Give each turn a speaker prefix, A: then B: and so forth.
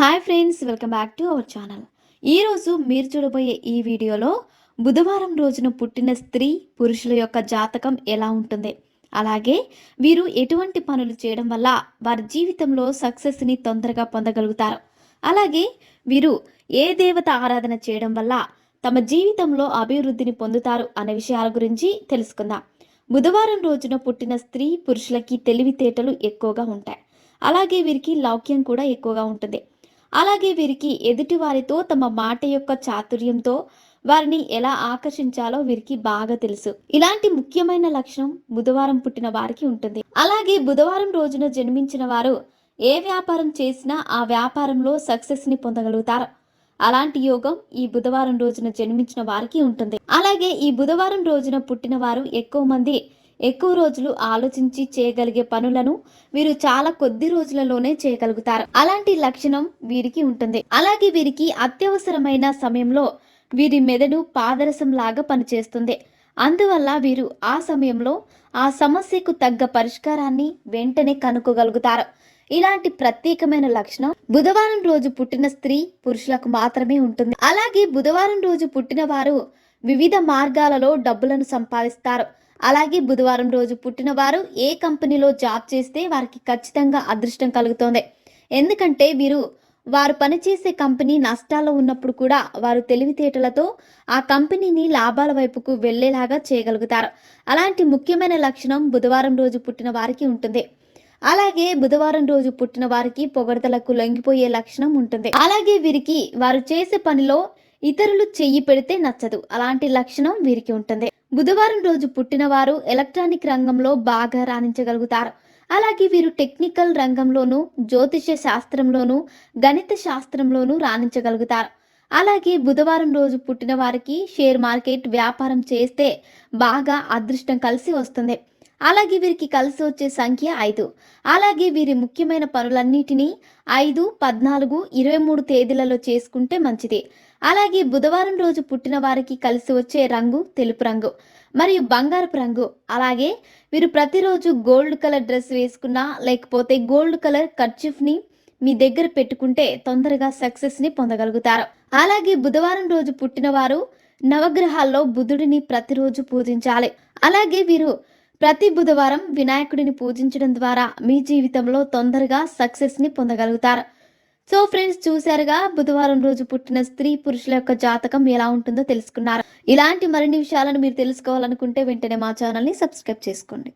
A: Hi friends welcome back to our channel. ఈరోజు మీరు చూడబోయే ఈ వీడియోలో బుధవారం రోజున పుట్టిన స్త్రీ పురుషుల యొక్క జాతకం ఎలా ఉంటుంది? అలాగే వీరు ఎటువంటి పనులు చేయడం వల్ల వారి జీవితంలో సక్సెస్ని తొందరగా పొందగలుగుతారు? అలాగే వీరు ఏ దేవత ఆరాధన చేయడం వల్ల తమ జీవితంలో అభివృద్ధిని పొందుతారు అనే విషయాల గురించి తెలుసుకుందాం. బుధవారం రోజున పుట్టిన స్త్రీ పురుషులకి తెలివితేటలు ఎక్కువగా ఉంటాయి. అలాగే వీరికి లౌక్యం కూడా ఎక్కువగా ఉంటుంది. అలాగే వీరికి ఎదుటి వారితో తమ మాట యొక్క చాతుర్యంతో వారిని ఎలా ఆకర్షించాలో వీరికి బాగా తెలుసు. ఇలాంటి ముఖ్యమైన లక్షణం బుధవారం పుట్టిన వారికి ఉంటుంది. అలాగే బుధవారం రోజున జన్మించిన వారు ఏ వ్యాపారం చేసినా ఆ వ్యాపారంలో సక్సెస్ని పొందగలుగుతారు. అలాంటి యోగం ఈ బుధవారం రోజున జన్మించిన వారికి ఉంటుంది. అలాగే ఈ బుధవారం రోజున పుట్టిన వారు ఎక్కువ మంది ఎక్కువ రోజులు ఆలోచించి చేయగలిగే పనులను వీరు చాలా కొద్ది రోజులలోనే చేయగలుగుతారు. అలాంటి లక్షణం వీరికి ఉంటుంది. అలాగే వీరికి అత్యవసరమైన సమయంలో వీరి మెదడు పాదరసం లాగా పనిచేస్తుంది. అందువల్ల వీరు ఆ సమయంలో ఆ సమస్యకు తగ్గ పరిష్కారాన్ని వెంటనే కనుక్కోగలుగుతారు. ఇలాంటి ప్రత్యేకమైన లక్షణం బుధవారం రోజు పుట్టిన స్త్రీ పురుషులకు మాత్రమే ఉంటుంది. అలాగే బుధవారం రోజు పుట్టిన వారు వివిధ మార్గాలలో డబ్బులను సంపాదిస్తారు. అలాగే బుధవారం రోజు పుట్టిన వారు ఏ కంపెనీలో జాబ్ చేస్తే వారికి ఖచ్చితంగా అదృష్టం కలుగుతోంది. ఎందుకంటే వీరు వారు పనిచేసే కంపెనీ నష్టాల్లో ఉన్నప్పుడు కూడా వారు తెలివితేటలతో ఆ కంపెనీని లాభాల వైపుకు వెళ్ళేలాగా చేయగలుగుతారు. అలాంటి ముఖ్యమైన లక్షణం బుధవారం రోజు పుట్టిన వారికి ఉంటుంది. అలాగే బుధవారం రోజు పుట్టిన వారికి పొగడతలకు లొంగిపోయే లక్షణం ఉంటుంది. అలాగే వీరికి వారు చేసే పనిలో ఇతరులు చెయ్యి పెడితే నచ్చదు. అలాంటి లక్షణం వీరికి ఉంటుంది. బుధవారం రోజు పుట్టిన వారు ఎలక్ట్రానిక్ రంగంలో బాగా రాణించగలుగుతారు. అలాగే వీరు టెక్నికల్ రంగంలోనూ జ్యోతిష శాస్త్రంలోనూ గణిత శాస్త్రంలోనూ రాణించగలుగుతారు. అలాగే బుధవారం రోజు పుట్టిన వారికి షేర్ మార్కెట్ వ్యాపారం చేస్తే బాగా అదృష్టం కలిసి వస్తుంది. అలాగే వీరికి కలిసి వచ్చే సంఖ్య ఐదు. అలాగే వీరి ముఖ్యమైన పనులన్నిటినీ ఐదు పద్నాలుగు ఇరవై మూడు తేదీలలో చేసుకుంటే మంచిది. అలాగే బుధవారం రోజు పుట్టిన వారికి కలిసి వచ్చే రంగు తెలుపు రంగు మరియు బంగారపు రంగు. అలాగే వీరు ప్రతిరోజు గోల్డ్ కలర్ డ్రెస్ వేసుకున్నా లేకపోతే గోల్డ్ కలర్ కర్చిఫ్ని మీ దగ్గర పెట్టుకుంటే తొందరగా సక్సెస్ని పొందగలుగుతారు. అలాగే బుధవారం రోజు పుట్టిన వారు నవగ్రహాల్లో బుధుడిని ప్రతిరోజు పూజించాలి. అలాగే వీరు ప్రతి బుధవారం వినాయకుడిని పూజించడం ద్వారా మీ జీవితంలో తొందరగా సక్సెస్ని పొందగలుగుతారు. సో ఫ్రెండ్స్ చూశారుగా బుధవారం రోజు పుట్టిన స్త్రీ పురుషుల యొక్క జాతకం ఎలా ఉంటుందో తెలుసుకున్నారు. ఇలాంటి మరిన్ని విషయాలను మీరు తెలుసుకోవాలనుకుంటే వెంటనే మా ఛానల్ని సబ్స్క్రైబ్ చేసుకోండి.